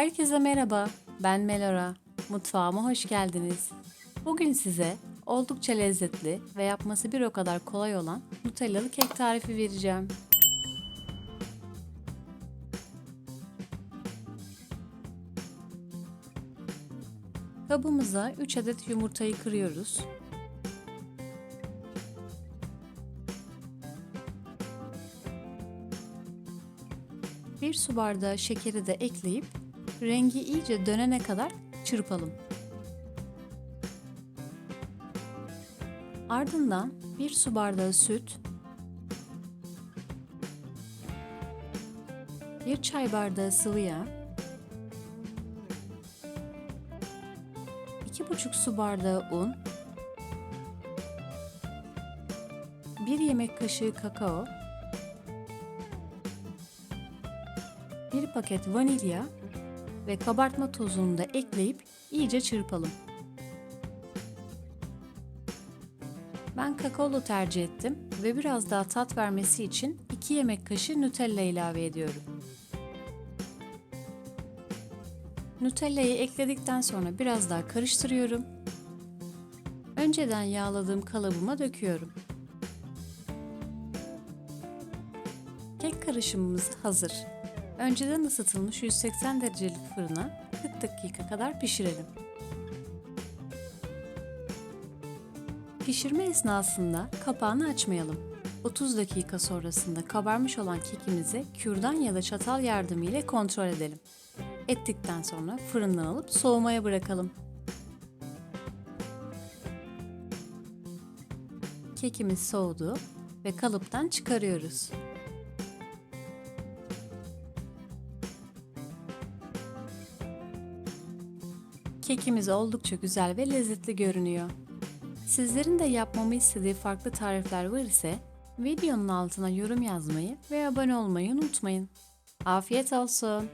Herkese merhaba, ben Melora. Mutfağıma hoş geldiniz. Bugün size oldukça lezzetli ve yapması bir o kadar kolay olan Nutellalı kek tarifi vereceğim. Kabımıza 3 adet yumurtayı kırıyoruz. Bir su bardağı şekeri de ekleyip rengi iyice dönene kadar çırpalım. Ardından bir su bardağı süt, bir çay bardağı sıvı yağ, iki buçuk su bardağı un, bir yemek kaşığı kakao, bir paket vanilya ve kabartma tozunu da ekleyip iyice çırpalım. Ben kakaolu tercih ettim ve biraz daha tat vermesi için 2 yemek kaşığı Nutella ilave ediyorum. Nutella'yı ekledikten sonra biraz daha karıştırıyorum. Önceden yağladığım kalıbıma döküyorum. Kek karışımımız hazır. Önceden ısıtılmış 180 derecelik fırına 40 dakika kadar pişirelim. Pişirme esnasında kapağını açmayalım. 30 dakika sonrasında kabarmış olan kekimizi kürdan ya da çatal yardımıyla kontrol edelim. Ettikten sonra fırından alıp soğumaya bırakalım. Kekimiz soğudu ve kalıptan çıkarıyoruz. Kekimiz oldukça güzel ve lezzetli görünüyor. Sizlerin de yapmamı istediği farklı tarifler var ise videonun altına yorum yazmayı ve abone olmayı unutmayın. Afiyet olsun.